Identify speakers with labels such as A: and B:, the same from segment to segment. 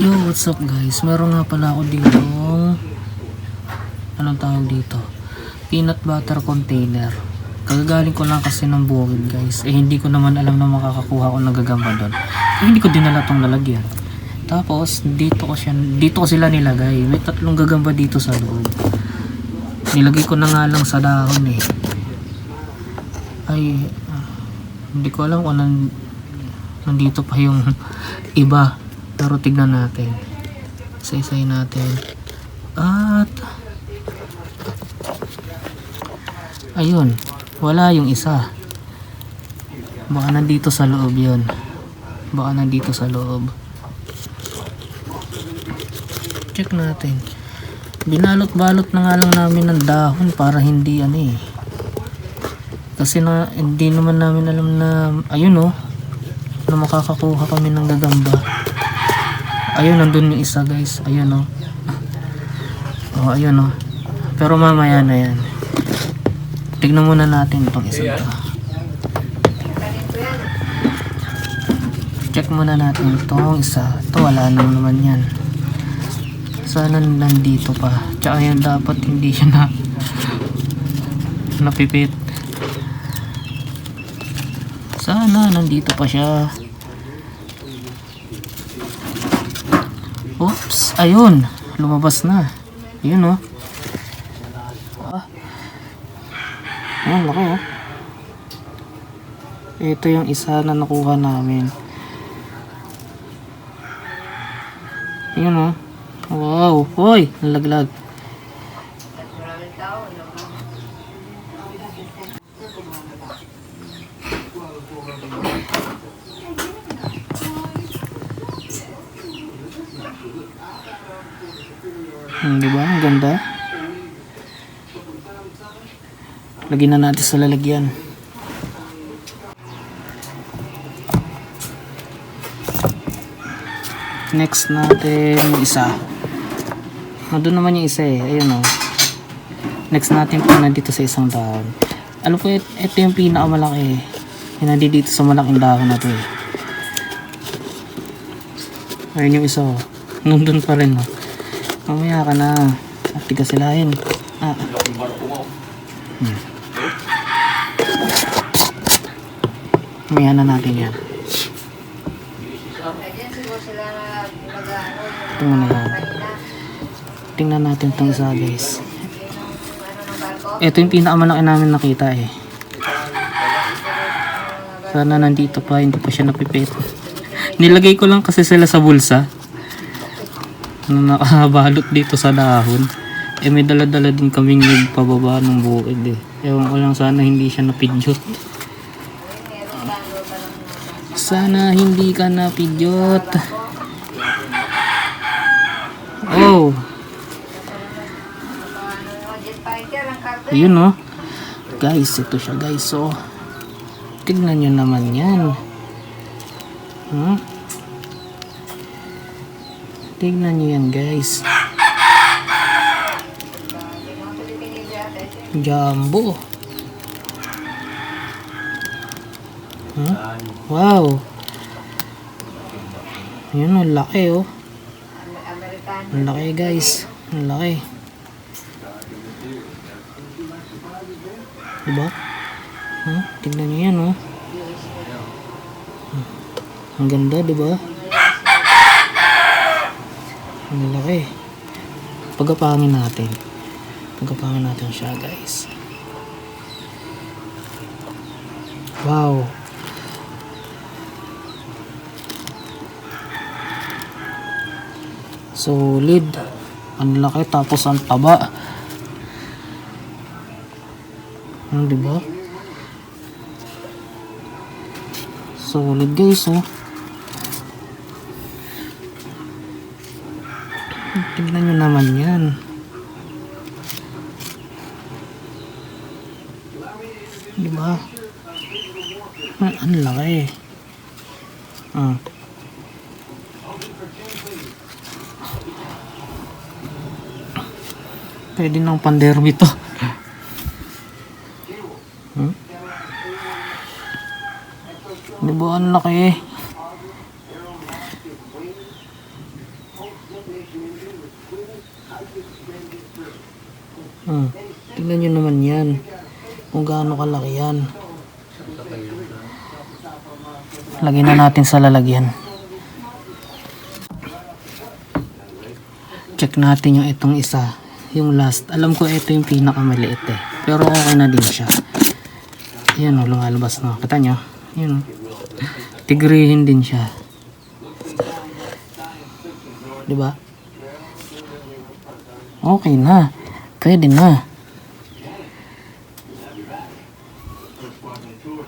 A: Yo, what's up guys? Meron nga pala ako dito anong tawag dito? Peanut butter container. Kagagaling ko lang kasi ng bukid guys. Eh hindi ko naman alam na makakakuha ko ng gagamba doon. Eh, hindi ko dinala tong lalagyan. Tapos dito ko siya dito ko sila nilagay. May tatlong gagamba dito sa loob. Nilagay ko na nga lang sa dahon eh. Ay ah, hindi ko alam kung nan, nandito pa yung iba. Pero tignan natin. Isa-isay natin. At ayun, wala yung isa. Baka nandito sa loob yun. Baka nandito sa loob. Check natin. Binalot-balot na nga lang namin ng dahon para hindi ano eh. Kasi na, hindi naman namin alam na, ayun oh, na makakakuha kami ng gagamba. Ayun, nandun yung isa guys. Ayun oh. Oh, ayun oh. Pero mamaya na yan. Tignan muna natin itong isa to. Check muna natin itong isa. Ito wala nang naman yan. Sana nandito pa. Tsaka yan dapat hindi siya na napipit. Sana nandito pa siya. Oops, ayun. Lumabas na. Yun oh. Ah. Ayun, laki oh. Ito yung isa na nakuha namin. Yun oh. Wow. Hoy, nalaglag. Hmm, di ba? Ang ganda. Lagyan na natin sa lalagyan. Next natin isa. Nandun naman yung isa eh. Ayun o. Next natin po nandito sa isang dahon. Ko, it- ito yung pinakamalaki. Yung nandito dito sa malaking dahon na to eh. Ayun yung isa oh. Nandun pa rin oh. Mamaya ka na. At tiga silahin. Ah. Hmm. Mamaya na natin yan. Ito muna yan. Tingnan natin itong isa guys. Ito yung pinakamalaki namin nakita eh. Sana nandito pa, hindi pa siya napipit. Nilagay ko lang kasi sila sa bulsa na nakabalot dito sa dahon. Eh may dala-dala din kaming nagpababa ng bukid eh. Ewan ko lang sana hindi siya napidyot. Sana hindi ka napidyot. Oh. Yun oh. Guys, ito siya guys. So, tignan nyo naman yan. Hmm? Tignan nyo yan guys. Jumbo. Hmm? Wow. Yun, ang laki oh. Ang laki guys. Ang laki. Diba? Huh? Tignan nyo yan oh. Ang ganda diba? Ang laki. Pagkapangin natin. Pagkapangin natin siya guys. Wow. Solid. Ang laki tapos ang taba. Ano diba? Solid guys oh. Tignan nyo naman yan. Diba? Ah, ang laki. Ah. Pwede nang panderby to. Hmm? Di ba ang laki? Hmm. Tingnan nyo naman yan. Kung gaano kalaki yan. Lagyan na natin sa lalagyan. Check natin yung itong isa. Yung last. Alam ko ito yung pinakamaliit eh. Pero okay na din siya. Ayan o, lumalabas na. Kita nyo? Ayan o. Tigrihin din siya. Diba? Okay na. Pwede na.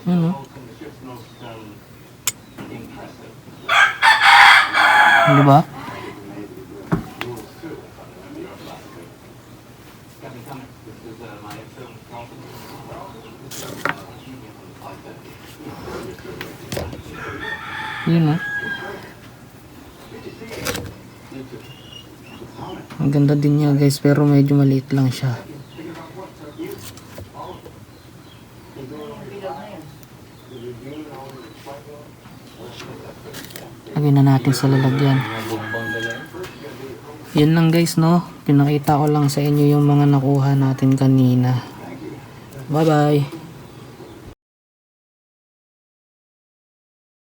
A: Ano? Di ba? Yun ah. Ang ganda din niya guys pero medyo maliit lang siya. Lagyan na natin sa lalagyan. Yan lang guys no. Pinakita ko lang sa inyo yung mga nakuha natin kanina. Bye bye.